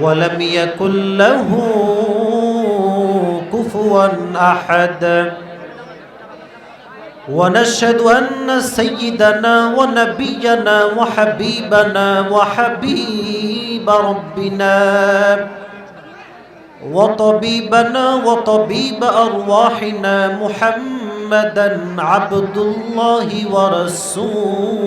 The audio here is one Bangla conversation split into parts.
ولم يكن له كفوا أحد. ونشهد أن سيدنا ونبينا وحبيبنا وحبيب ربنا وطبيبنا وطبيب أرواحنا محمدا عبد الله ورسوله.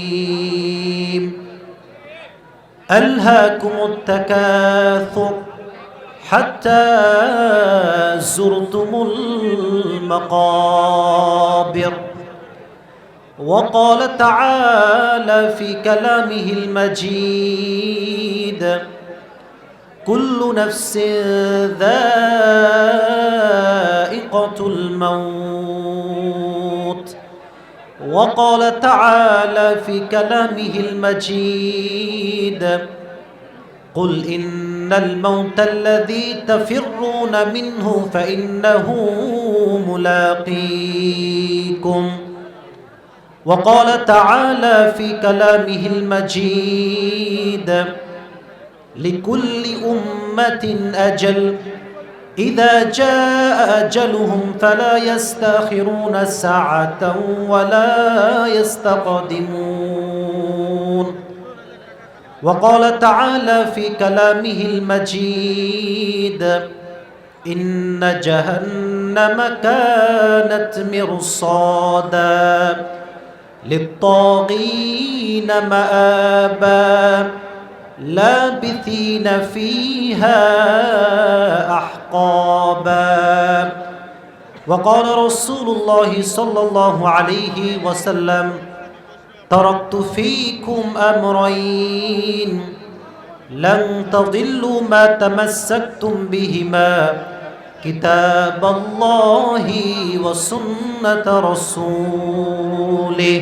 ألهاكم التكاثر حتى زرتم المقابر. وقال تعالى في كلامه المجيد كل نفس ذائقة الموت. وقال تعالى في كلامه المجيد قل إن الموت الذي تفرون منه فإنه ملاقيكم. وقال تعالى في كلامه المجيد لكل أمة أجل إذا جاء أجلهم فلا يستأخرون ساعة ولا يستقدمون. وقال تعالى في كلامه المجيد إن جهنم كانت مرصادا للطاغين مآبا. لابثين فيها أحقابا. وقال رسول الله صلى الله عليه وسلم تركت فيكم أمرين لن تضلوا ما تمسكتم بهما كتاب الله وسنة رسوله.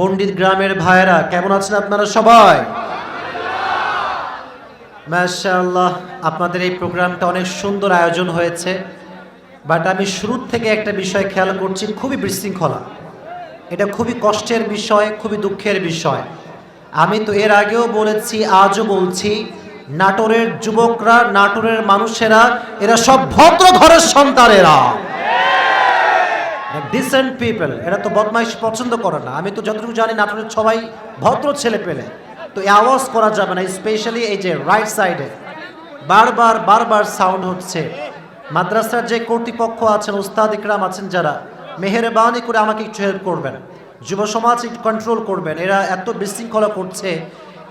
পণ্ডিত গ্রামের ভাইরা কেমন আছেন আপনারা সবাই? মাশাআল্লাহ, আপনাদের এই প্রোগ্রামটা অনেক সুন্দর আয়োজন হয়েছে। বাট আমি শুরুর থেকে একটা বিষয় খেয়াল করছি, খুবই বিশৃঙ্খলা। এটা খুবই কষ্টের বিষয়, খুবই দুঃখের বিষয়। আমি তো এর আগেও বলেছি, আজও বলছি, নাটোরের যুবকরা, নাটোরের মানুষেরা, এরা সব ভদ্র ঘরের সন্তানেরা। ডিসেন্ট পিপল এরা তো বদমাইশ পছন্দ করে না। আমি তো যতটুকু জানি, নাটোরের সবাই ভদ্র ছেলে পেলে। তো এই আওয়াজ করা যাবে না স্পেশালি এই যে রাইট সাইডে বারবার বারবার সাউন্ড হচ্ছে। মাদ্রাসার যে কর্তৃপক্ষ আছেন, উস্তাদ ইকরাম আছেন যারা, মেহেরবানি করে আমাকে একটু হেল্প করবেন। যুব সমাজ কন্ট্রোল করবেন। এরা এত বিশৃঙ্খলা করছে।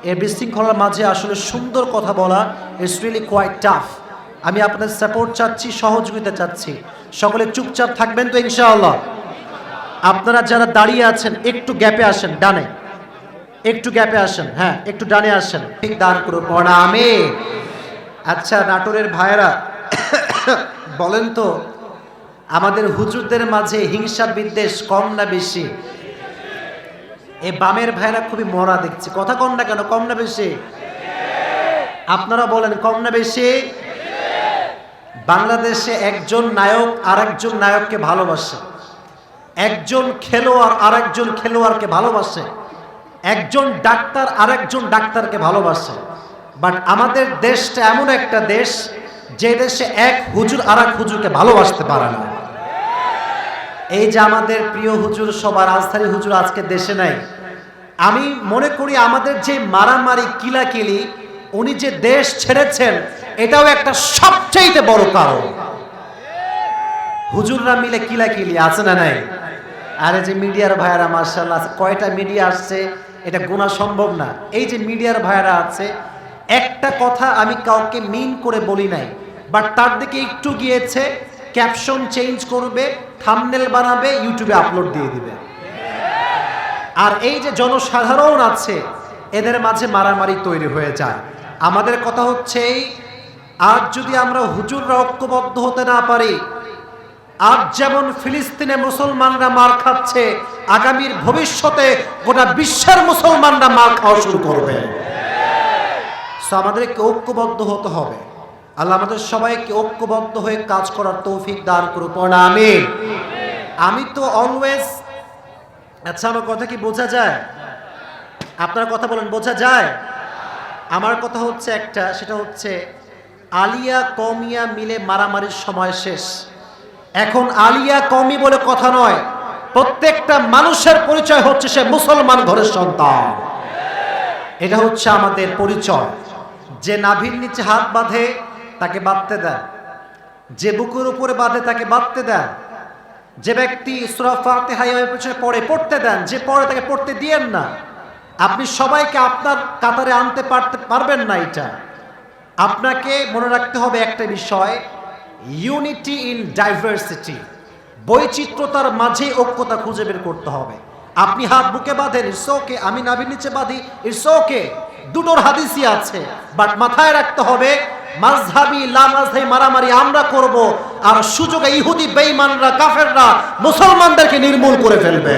এই বিশৃঙ্খলার মাঝে আসলে সুন্দর কথা বলা ইটস রিয়েলি কোয়াইট টাফ আমি আপনাদের সাপোর্ট চাচ্ছি, সহযোগিতা চাচ্ছি। সকলে চুপচাপ থাকবেন তো ইনশাআল্লাহ। আপনারা যারা দাঁড়িয়ে আছেন, একটু গ্যাপে আসেন, ডানে। একটু গ্যাপে আসেন হ্যাঁ একটু ডানে আসেন। ঠিক দান করুন প্রণামে আচ্ছা নাটোরের ভাইয়েরা, বলেন তো, আমাদের হুজুরদের মাঝে হিংসা বিদ্বেষ কম না বেশি? এ বামের ভাইরা খুবই মরা দেখছি। কথা কম না কেন, কম না বেশি? আপনারা বলেন, কম না বেশি? বাংলাদেশে একজন নায়ক আরেকজন নায়ককে ভালোবাসে। একজন খেলোয়াড় আরেকজন খেলোয়াড়কে ভালোবাসে। একজন ডাক্তার আরেকজন ডাক্তারকে ভালোবাসে। বাট আমাদের দেশটা এমন একটা দেশ, যে দেশে এক হুজুর আর এক হুজুরকে ভালোবাসতে পারে না। এই যে আমাদের প্রিয় হুজুর, সবার রাজধানী হুজুর আজকে দেশে নাই। আমি মনে করি আমাদের যে মারামারি, কিলাকিলি উনি যে দেশ ছেড়েছেন, এটাও একটা সবচেয়ে বড় কারণ। হুজুররা মিলে কিলাকিলি, আছে না নাই? আরে যে মিডিয়ার ভাইয়ারা মার্শাল্লাহ কয়টা মিডিয়া আসছে, এটা গোনা সম্ভব না। এই যে মিডিয়ার ভাইয়ারা আছে, একটা কথা আমি কাউকে মিন করে বলি নাই বাট তার দিকে একটু গিয়েছে ক্যাপশন চেঞ্জ করবে থামনেল বানাবে ইউটিউবে আপলোড দিয়ে দিবে। আর এই যে জনসাধারণ আছে, এদের মাঝে মারামারি তৈরি হয়ে যায়। আমাদের কথা হচ্ছে আজ যদি আমরা হুজুররা ঐক্যবদ্ধ হতে না পারি, আজ যেমন ফিলিস্তিনে মুসলমানরা মার খাচ্ছে, আগামীর ভবিষ্যতে গোটা বিশ্বের মুসলমানরা মার খাওয়া শুরু করবে। আমাদেরকে ঐক্যবদ্ধ হতে হবে। আল্লাহ আমাদের সবাইকে ঐক্যবদ্ধ হয়ে কাজ করার তৌফিক দান করুক। না আমি আমি তো অলওয়েজ আচ্ছা আমার কথা কি বোঝা যায়? আপনার কথা বলেন, বোঝা যায়? আমার কথা হচ্ছে একটা, সেটা হচ্ছে আলিয়া কমিয়া মিলে মারামারির সময় শেষ। এখন আলিয়া কমি বলে কথা নয়, প্রত্যেকটা মানুষের পরিচয় হচ্ছে সে মুসলমান ঘরের সন্তান। এটা হচ্ছে আমাদের পরিচয়। যে নাভির নিচে হাত বাঁধে, তাকে বাঁধতে দেয়। যে বুকুর উপরে বাঁধে, তাকে বাঁধতে দেন যে ব্যক্তি সুরা ফাতেহাইয়ের পেছনে পড়ে, পড়তে দেন। যে পড়ে, তাকে পড়তে দিয়েন না। আপনি সবাইকে আপনার কাতারে আনতে পারতে পারবেন না এটা। আপনাকে মনে রাখতে হবে একটা বিষয় ইউনিটি ইন ডাইভার্সিটি বৈচিত্র্যতার মাঝে ঐক্যতা খুঁজে বের করতে হবে। আপনি হাত বুকে বাঁধেন ইটস ওকে, আমি নাভির নিচে বাঁধি ইটস ওকে। দুটোর হাদিসই আছে বাট মাথায় রাখতে হবে মাঝহাবি লামাজহাবি মারামারি আমরা করব, আর সুযোগে ইহুদি বেঈমানরা, কাফেররা, মুসলমানদেরকে নির্মূল করে ফেলবে।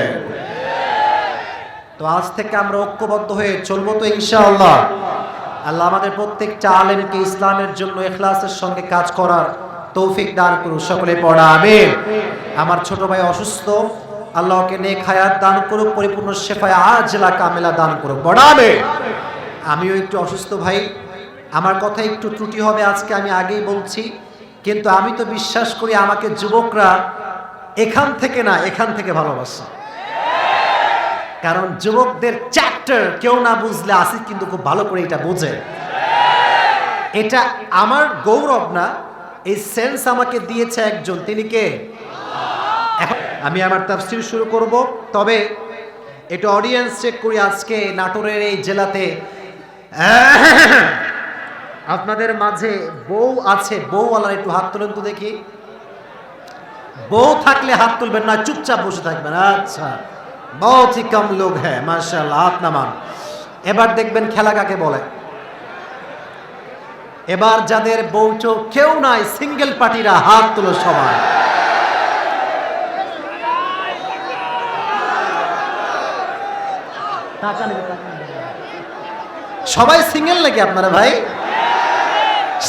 তো আজ থেকে আমরা ঐক্যবদ্ধ হয়ে চলবো তো ইনশাআল্লাহ। আল্লাহ আমাদের প্রত্যেকটা আলেমকে ইসলামের জন্য এখলাসের সঙ্গে কাজ করার তৌফিক দান করুন সকলে পড়া আমার ছোট ভাই অসুস্থ, আল্লাহকে নেক হায়াত দান করুক, পরিপূর্ণ শেফায় আজলা কামেলা দান করুক আমিন। আমিও একটু অসুস্থ ভাই, আমার কথা একটু ত্রুটি হবে, আজকে আমি আগেই বলছি, কিন্তু আমি তো বিশ্বাস করি আমাকে যুবকরা এখান থেকে না, এখান থেকে ভালোবাসে। কারণ যুবকদের চ্যাপ্টার কেউ না বুঝলে আসিফ কিন্তু খুব ভালো করে এটা বোঝে। এটা আমার গৌরব না, এই সেন্স আমাকে দিয়েছে একজন, তিনি কে? আমি আমার তাফসির শুরু করব, তবে একটু অডিয়েন্স চেক করি আজকে নাটোরের এই জেলাতে। আপনাদের মাঝে বউ আছে, বউওয়ালার একটু হাত তুলেন তো দেখি। বউ থাকলে হাত তুলবেন না, চুপচাপ বসে থাকবেন আচ্ছা। বহুত হি কম লোক হ্যাঁ মার্শাল্লাহ হাত নামান। এবার দেখবেন খেলা কাকে বলে? এবার যাদের বউ চোখ কেউ নাই সিঙ্গেল পার্টিরা হাত তুলো সবাই। সবাই সিঙ্গেল নাকি আপনারা ভাই?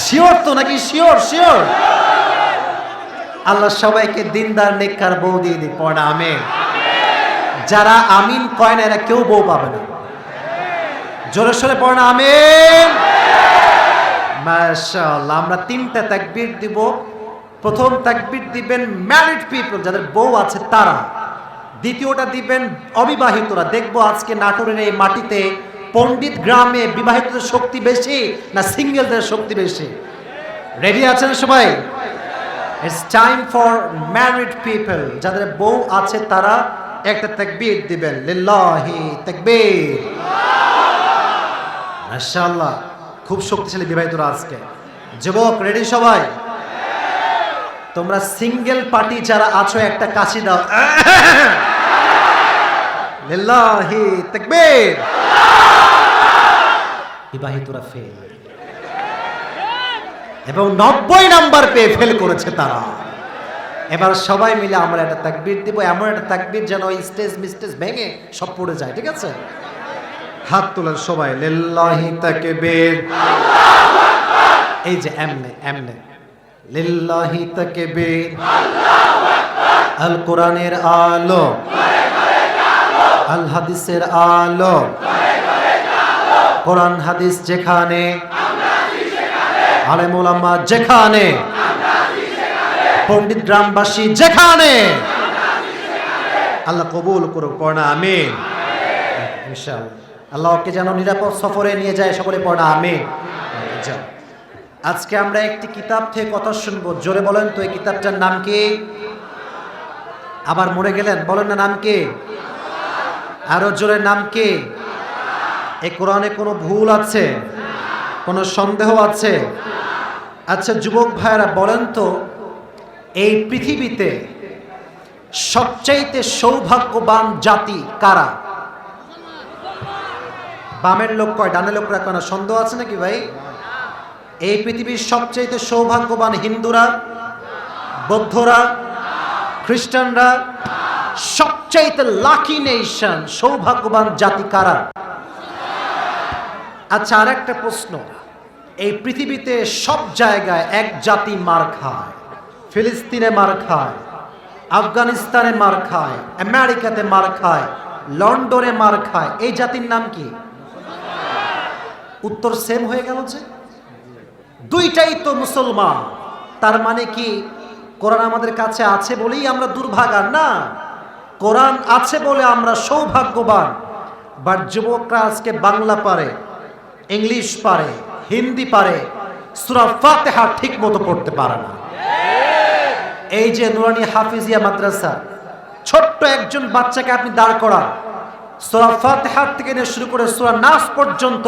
শিওর তো নাকি? শিওর শিওর আল্লাহ সবাইকে দিনদার, নেককার বউ দিয়ে দিই পড়া, আমেন। যারা আমিন কয় না, এরা কেউ বউ পাবে না। জোরে সোরে পড়ে না, আমিন। মাশাআল্লাহ, আমরা তিনটা তাকবীর দিব। প্রথম তাকবীর দিবেন ম্যারিড পিপল যাদের বউ আছে তারা। দ্বিতীয়টা দিবেন অবিবাহিতরা। দেখব আজকে নাটোরের এই মাটিতে পণ্ডিত গ্রামে বিবাহিতদের শক্তি বেশি না সিঙ্গেলদের শক্তি বেশি? রেডি আছেন সবাই? It's time for married people যাদের বউ আছে তারা একটা তাকবীর দিবেন, লিল্লাহি তাকবীর। মাশাআল্লাহ, খুব শক্তিশালী বিবাহিতরা আজকে যুবক রেডি সবাই? তোমরা সিঙ্গেল পার্টি যারা আছো, একটা কাশি দাও। লিল্লাহি তাকবীর। বিবাহিতরা ফেল এবং নব্বই নাম্বার পেয়ে ফেল করেছে তারা। এবার সবাই মিলে আমরা একটা তাকবির দিব, এমন একটা তাকবির যেন ওই স্টেজ মিস্টেজ ভেঙে সব পড়ে যায়, ঠিক আছে? হাত তোলেন সবাই, লিল্লাহি তাকবীর। এই যে এমনে এমনে। লিল্লাহি তাকবীর। আল কোরআনের আলো। আল হাদিসের আলো। কোরআন হাদিস যেখানে। আলেম ওলামা যেখানে। পণ্ডিত গ্রামবাসী যেখানে। আল্লাহ কবুল করুক আমিন। ইনশাআল্লাহ। আল্লাহকে যেন নিরাপদ সফরে নিয়ে যায়, সকলে পড়া, আমিন। যাও। আজকে আমরা একটি কিতাব থেকে কথা শুনব। জোরে বলেন তো, এই কিতাবটার নাম কি? আবার মরে গেলেন, বলেন না নাম কি? আরও জোরে, নাম কি? এই কোরআনে কোনো ভুল আছে? কোনো সন্দেহ আছে? আচ্ছা যুবক ভাইয়েরা, বলেন তো এই পৃথিবীতে সবচাইতে সৌভাগ্যবান জাতি কারা? বামের লোক কয় ডানের লোক রাখবে না, সন্দেহ আছে নাকি ভাই? এই পৃথিবীর সবচাইতে সৌভাগ্যবান হিন্দুরা, বৌদ্ধরা, খ্রিস্টানরা, সবচাইতে লাকি নেশন সৌভাগ্যবান জাতি কারা? আচ্ছা আর একটা প্রশ্ন। এই পৃথিবীতে সব জায়গায় এক জাতি মার খায় ফিলিস্তিনে মার খায়, আফগানিস্তানে মার খায়, আমেরিকাতে মার খায়, লন্ডনে মার খায়। এই জাতির নাম কি? উত্তর সেম হয়ে গেল যে। দুইটাই তো মুসলমান। তার মানে কি? কোরআন আমাদের কাছে আছে বলেই আমরা দুর্ভাগা। না, কোরআন আছে বলে আমরা সৌভাগ্যবান। বাট যুবকরা আজকে বাংলা পারে, ইংলিশ পারে, হিন্দি পারে, সুরা ফাতেহা ঠিক মতো পড়তে পারে না। এই যে নুরানি হাফিজিয়া মাদ্রাসা, ছোট্ট একজন বাচ্চাকে আপনি দাঁড় করান। সুরা ফাতেহার থেকে নিয়ে শুরু করে সোরা নাস পর্যন্ত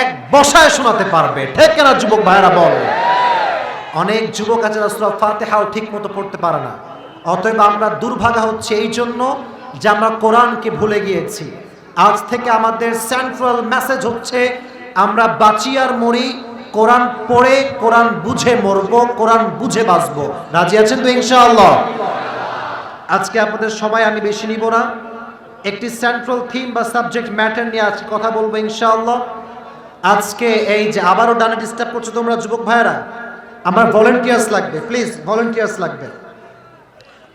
এক বসায় শোনাতে পারবে। ঠিক না যুবক ভাইরা বল? অনেক যুবক আছে সুরা ফাতেহাও ঠিক মতো পড়তে পারে না। অতএব আমরা দুর্ভাগা হচ্ছে এই জন্য যে আমরা কোরআনকে ভুলে গিয়েছি। আজ থেকে আমাদের সেন্ট্রাল মেসেজ হচ্ছে, আমরা বাঁচি আর মরি কোরআন পড়ে, কোরআন বুঝে মরবো, কোরআন বুঝে বাঁচবো। রাজি আছেন তো ইনশাআল্লাহ? আজকে আপনাদের সময় আমি বেশি নিব না। একটি সেন্ট্রাল থিম বা সাবজেক্ট ম্যাটার নিয়ে আজকে কথা বলব ইনশাআল্লাহ। আজকে এই যে আবারও ডানে ডিস্টার্ব করছ তোমরা যুবক ভাইয়েরা, আমার ভলেন্টিয়ার্স লাগবে প্লিজ ভলেন্টিয়ার্স লাগবে।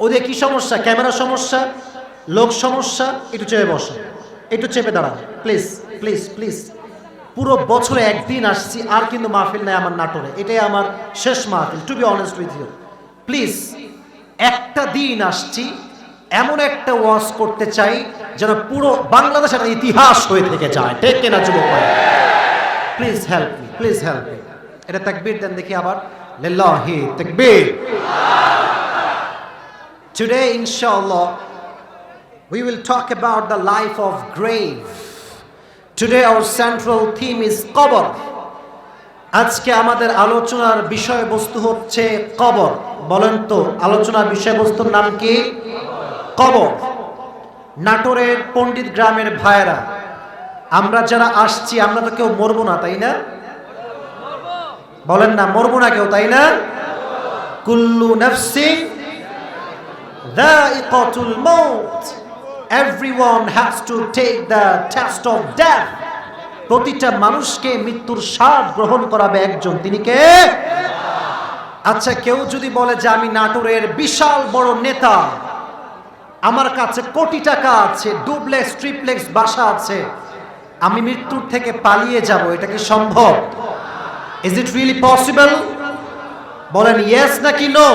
ওদের কি সমস্যা? ক্যামেরা সমস্যা? লোক সমস্যা? একটু চেপে বসো। একটু চেপে দাঁড়াও। প্লিজ প্লিজ প্লিজ পুরো বছরে একদিন আসছি আর কিন্তু মাহফিল নাই আমার নাটোরে। এটাই আমার শেষ মাহফিল to be honest with you please একটা দিন আসছি এমন একটা ওয়াজ করতে চাই যেন পুরো বাংলাদেশ একটা ইতিহাস হয়ে থেকে যায়। ঠিক কিনা যুবক please help me please help me এটা তাকবীর দেন দেখি আবার। লিল্লাহি তাকবীর। Today inshallah, we will talk about the life of grave. Today, our central theme is কবর। আজকে আমাদের আলোচনার বিষয়বস্তু হচ্ছে কবর। বলেন তো আলোচনার বিষয়বস্তুর নাম কি? কবর। নাটোরের পণ্ডিত গ্রামের ভাইয়েরা আমরা যারা আসছি আমরা তো কেউ মরবো না তাই না? বলেন না মরবো না কেউ তাই না? কুল্লু নাফসিং দাইকাতুল মাউত। Everyone has to take the test of death প্রতিটা মানুষকে মৃত্যুর স্বাদ গ্রহণ করাবে একজন। তিনি কে? আচ্ছা কেউ যদি বলে যে আমি নাটোরের বিশাল বড় নেতা, আমার কাছে কোটি টাকা আছে, ডুপ্লেক্স, ট্রিপ্লেক্স বাসা আছে, আমি মৃত্যুর থেকে পালিয়ে যাব, এটা কি সম্ভব? ইজ ইট রিয়েলি পসিবল বলেন ইয়েস নাকি নো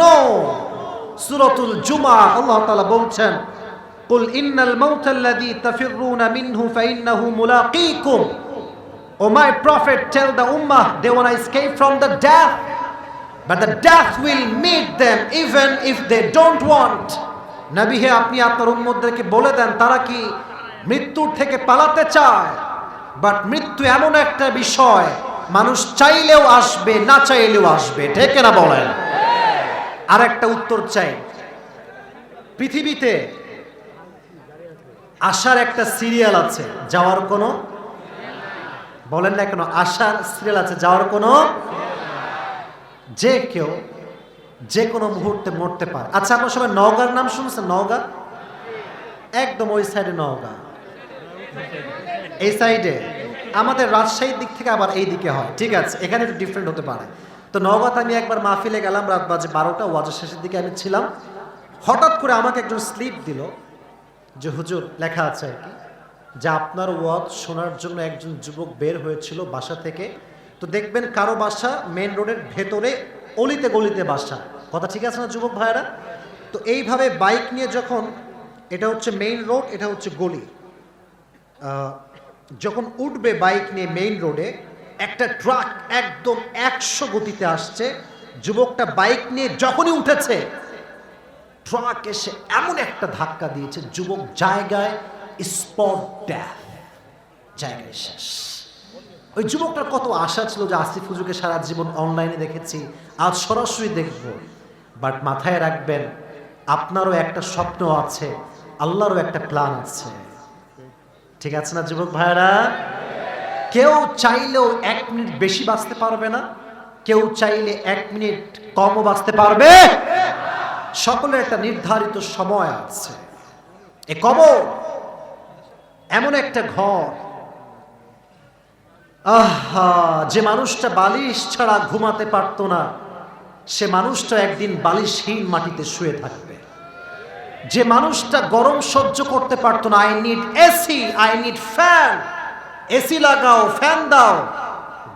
নো সুরতুল জুমা, আল্লাহ তাআলা বলছেন قل إن الموت الذي تفرون منه فإنه ملاقيكم O my prophet tell the ummah they want to escape from the death but the death will meet them even if they don't want নবী হে আপনি আপনার উম্মতদেরকে বলে দেন তারা কি মৃত্যুর থেকে পালাতে চায় বাট মৃত্যু এমন একটা বিষয় মানুষ চাইলেও আসবে না চাইলেও আসবে ঠিক না বলেন আর একটা উত্তর চাই পৃথিবীতে আসার একটা সিরিয়াল আছে, যাওয়ার কোনো? বলেন না কেন আসার সিরিয়াল আছে, যাওয়ার কোনো? যে কেউ যে কোনো মুহূর্তে মরতে পারে। আচ্ছা আপনার সবাই নওগাঁর নাম শুনছেন? নওগাঁ? একদম ওই সাইডে নওগাঁ। এই সাইডে আমাদের রাজশাহীর দিক থেকে আবার এই দিকে হয়। ঠিক আছে, এখানে একটু ডিফারেন্ট হতে পারে। তো নওগাঁতে আমি একবার মাহফিলে গেলাম, রাত বাজে বারোটা, ওয়াজের শেষের দিকে আমি ছিলাম। হঠাৎ করে আমাকে একজন স্লিপ দিল। যে হুজুর লেখা আছে আর কি, যে আপনার ওয়াজ শোনার জন্য একজন যুবক বের হয়েছিল বাসা থেকে। তো দেখবেন কারও বাসা মেন রোডের ভেতরে অলিতে গলিতে বাসা। কথা ঠিক আছে না যুবক ভাইয়েরা? তো এইভাবে বাইক নিয়ে যখন, এটা হচ্ছে মেইন রোড এটা হচ্ছে গলি। যখন উঠবে বাইক নিয়ে মেইন রোডে একটা ট্রাক একদম একশো গতিতে আসছে। যুবকটা বাইক নিয়ে যখনই উঠেছে ট্রাক এসে এমন একটা ধাক্কা দিয়েছে, যুবক জায়গায় স্পট জায়গায় শেষ। ওই যুবকটার কত আশা ছিল যে আসিফ হুজুকে সারা জীবন অনলাইনে দেখেছি, আজ সরাসরি দেখব। বাট মাথায় রাখবেন, আপনারও একটা স্বপ্ন আছে, আল্লাহরও একটা প্ল্যান আছে। ঠিক আছে না যুবক ভাইরা কেউ চাইলেও এক মিনিট বেশি বাঁচতে পারবে না, কেউ চাইলে এক মিনিট কমও বাঁচতে পারবে। সকলের একটা নির্ধারিত সময় আছে। এ কবর এমন একটা ঘর। আহা, যে মানুষটা বালিশ ছাড়া ঘুমাতে পারতো না, সে মানুষটা একদিন বালিশহীন মাটিতে শুয়ে থাকবে। যে মানুষটা গরম সহ্য করতে পারতো না I need AC I need fan AC লাগাও ফ্যান দাও।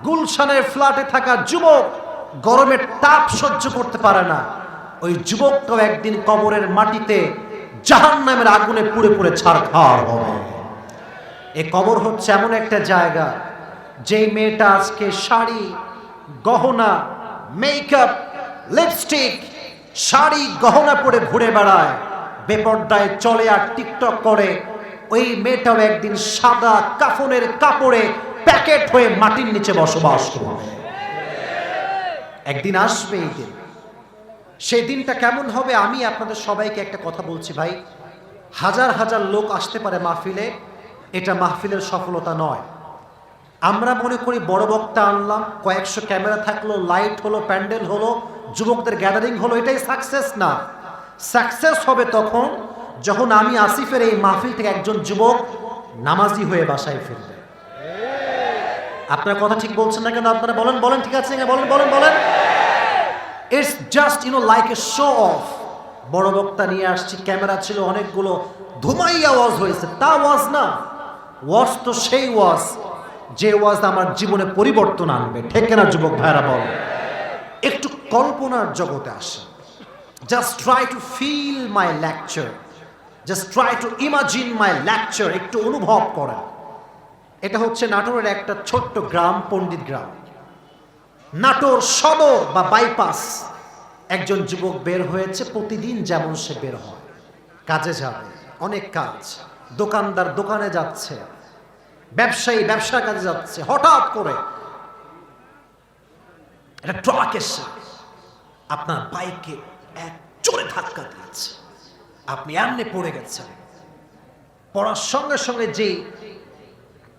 গুলশানের ফ্ল্যাটে থাকা যুবক গরমের তাপ সহ্য করতে পারে না। ওই যুবকটাও একদিন কবরের মাটিতে জাহান নামের আগুনে পুড়ে পুড়ে ছাড়খাড় হবে। এ কবর হচ্ছে এমন একটা জায়গা, যেই মেয়েটা আজকে শাড়ি, গহনা মেকআপ লিপস্টিক শাড়ি, গহনা পরে ঘুরে বেড়ায়, বেপর্দায় চলে আর টিকটক করে। ওই মেয়েটাও একদিন সাদা কাফনের কাপড়ে প্যাকেট হয়ে মাটির নিচে বসবাস করবে। একদিন আসবে এই দিন। সেই দিনটা কেমন হবে আমি আপনাদের সবাইকে একটা কথা বলছি ভাই। হাজার হাজার লোক আসতে পারে মাহফিলে, এটা মাহফিলের সফলতা নয়। আমরা মনে করি বড় বক্তা আনলাম, কয়েকশো ক্যামেরা থাকল, লাইট হলো, প্যান্ডেল হলো, যুবকদের গ্যাদারিং হলো, এটাই সাকসেস না। সাকসেস হবে তখন যখন আমি আসিফের এই মাহফিল থেকে একজন যুবক নামাজি হয়ে বাসায় ফিরবে। আপনার কথা ঠিক বলছেন না কেন? আপনারা বলেন বলেন, ঠিক আছে বলেন বলেন বলেন। It's just you know like a show off বড় বক্তা নিয়ে আসছি, ক্যামেরা ছিল অনেকগুলো, ধুমাইয়া ওয়াজ হয়েছে। তা ওয়াজ না। ওয়াজ তো সেই ওয়াজ, যে ওয়াজ আমার জীবনে পরিবর্তন আনবে। ঠিক না যুবক ভাইরা বল। একটু কল্পনার জগতে আসে। Just try to feel my lecture just try to imagine my lecture একটু অনুভব করা এটা হচ্ছে নাটোরের একটা ছোট্ট গ্রাম, পণ্ডিত গ্রাম। নাটোর সদর বা বাইপাস একজন যুবক বের হয়েছে, প্রতিদিন যেমন সে বের হয়। কাজে যাবে, অনেক কাজ। দোকানদার দোকানে যাচ্ছে, ব্যবসায়ী ব্যবসা কাজে যাচ্ছে, হঠাৎ করে একটা ট্রাক এসে আপনার বাইকে এক জোরে ধাক্কা দিয়েছে। আপনি এমনি পড়ে গেছেন। পড়ার সঙ্গে সঙ্গে যে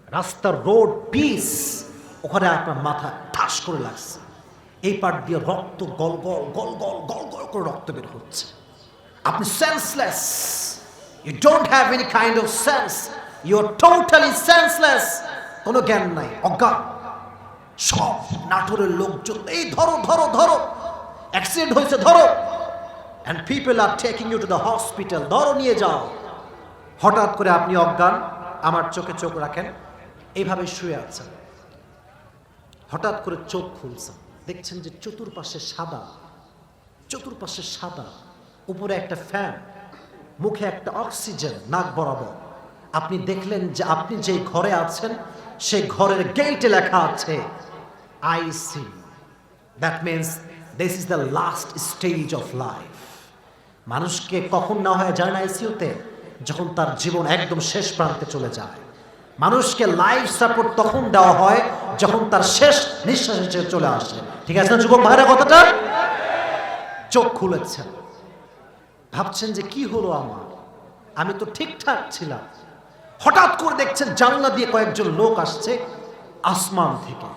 রাস্তার রোড পিস ওখানে আপনার মাথা ঠাস করে লাগছে। এই পাট দিয়ে রক্ত গল গল গল গল গল গল করে রক্ত বের হচ্ছে। আপনি senseless you don't have any kind of sense you are totally senseless কোনো জ্ঞান নাই, অজ্ঞান। সব নাটোরের লোকজন, এই ধরো ধরো ধরো। অ্যাক্সিডেন্ট হয়েছে, ধরো। And people are taking you to the hospital ধরো, নিয়ে যাও। হঠাৎ করে আপনি অজ্ঞান, আমার চোখে চোখ রাখেন। এইভাবে শুয়ে আছেন। হঠাৎ করে চোখ খুলছেন দেখছেন যে চতুর্পাশে সাদা চতুর্পাশে সাদা, উপরে একটা ফ্যান মুখে একটা অক্সিজেন নাক বরাবর। আপনি দেখলেন যে আপনি যে ঘরে আছেন, সেই ঘরের গেটে লেখা আছে ICU that means this is the last stage of life মানুষকে কখন না হয় যায় না আইসিউতে যখন তার জীবন একদম শেষ প্রান্তে চলে যায়। মানুষকে লাইফ সাপোর্ট তখন দেওয়া হয় যখন তার শেষ নিঃশ্বাস এসে চলে আসে। ঠিক আছে না, যুবক ভাইরা, কথাটা? চোখ খুলেছেন। ভাবছেন যে কি হলো আমার? আমি তো ঠিকঠাক ছিলাম। হঠাৎ করে দেখছেন জানলা দিয়ে কয়েকজন লোক আসছে আসমান থেকে।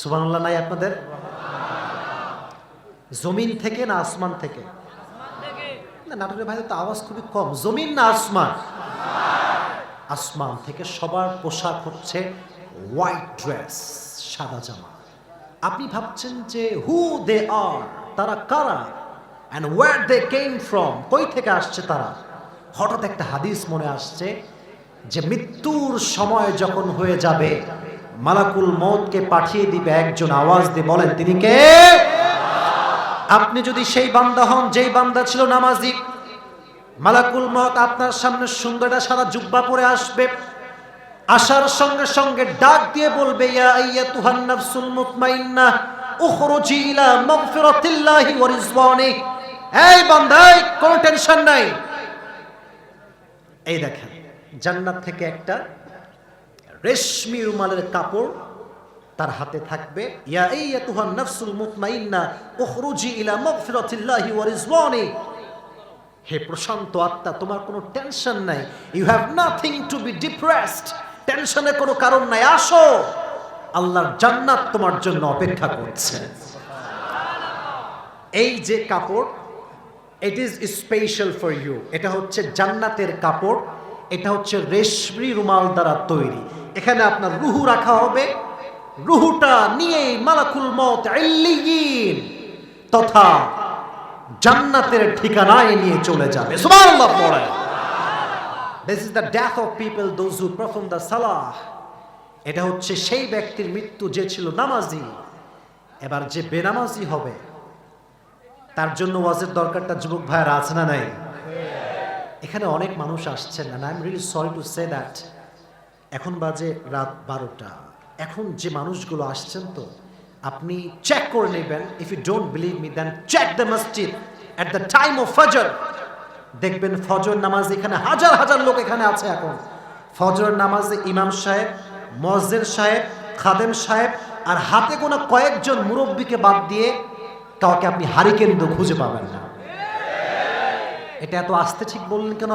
সুবহানাল্লাহ নাই আপনাদের? জমিন থেকে না আসমান থেকে? না, নাটকের ভাই তো আওয়াজ খুবই কম। জমিন না আসমান? আসমান থেকে সবার পোশাক হচ্ছে হোয়াইট ড্রেস সাদা জামা। আপনি ভাবছেন যে হু দে আর তারা কারা? And where they came from কই থেকে আসছে তারা? হঠাৎ একটা হাদিস মনে আসছে যে মৃত্যুর সময় যখন হয়ে যাবে, মালাকুল মৌতকে পাঠিয়ে দিবে, একজন আওয়াজ দিয়ে বলেন, তিনি কে? আপনি যদি সেই বান্দা হন, যেই বান্দা ছিল নামাজি মালাকুল মত আপনার সামনে সুন্দরটা সারা জুব্বা পরে আসবে। আসার সঙ্গে সঙ্গে ডাক দিয়ে বলবে, ইয়া এই জান্নাত থেকে একটা রেশমি রুমালের কাপড় তার হাতে থাকবে। ইয়া আইয়াতুহান নাফসুল মুতমাইন্না, উখরুজি ইলা মাগফিরাতিল্লাহি ওয়া হে প্রশান্ত আত্মা, তোমার কোনো টেনশন নাই। You have nothing to be depressed টেনশনের কোনো কারণ নাই। আসো। আল্লাহর জান্নাত তোমার জন্য অপেক্ষা করছে। এই যে কাপড় it is special for you এটা হচ্ছে জান্নাতের কাপড়। এটা হচ্ছে রেশমি রুমাল দ্বারা তৈরি। এখানে আপনার রুহু রাখা হবে। রুহুটা নিয়েই মালাকুল মত তথা জান্নাতের ঠিকানায় নিয়ে চলে যাবে। সুবহানাল্লাহ পড়ে। This is the death of people those who perform the সালাহ এটা হচ্ছে সেই ব্যক্তির মৃত্যু, যে ছিল নামাজি। এবার যে বেনামাজি হবে, তার জন্য ওয়াজের দরকারটা যুবক ভাইয়ের আছে না নাই? এখানে অনেক মানুষ আসছেন না I am really sorry to say that এখন বাজে রাত বারোটা। এখন যে মানুষগুলো আসছেন তো আপনি চেক করে নেবেন। If you don't believe me then check the মসজিদ অ্যাট দ্য টাইম অফ ফজর দেখবেন ফজর নামাজ এখানে হাজার হাজার লোক এখানে আছে এখন। ফজর নামাজে ইমাম সাহেব, মসজিদ সাহেব, খাদেম সাহেব আর হাতে গোনা কয়েকজন মুরব্বীকে বাদ দিয়ে কাউকে আপনি হারিকেন্দ্র খুঁজে পাবেন না। এটা এত আস্তে ঠিক বললেন কেন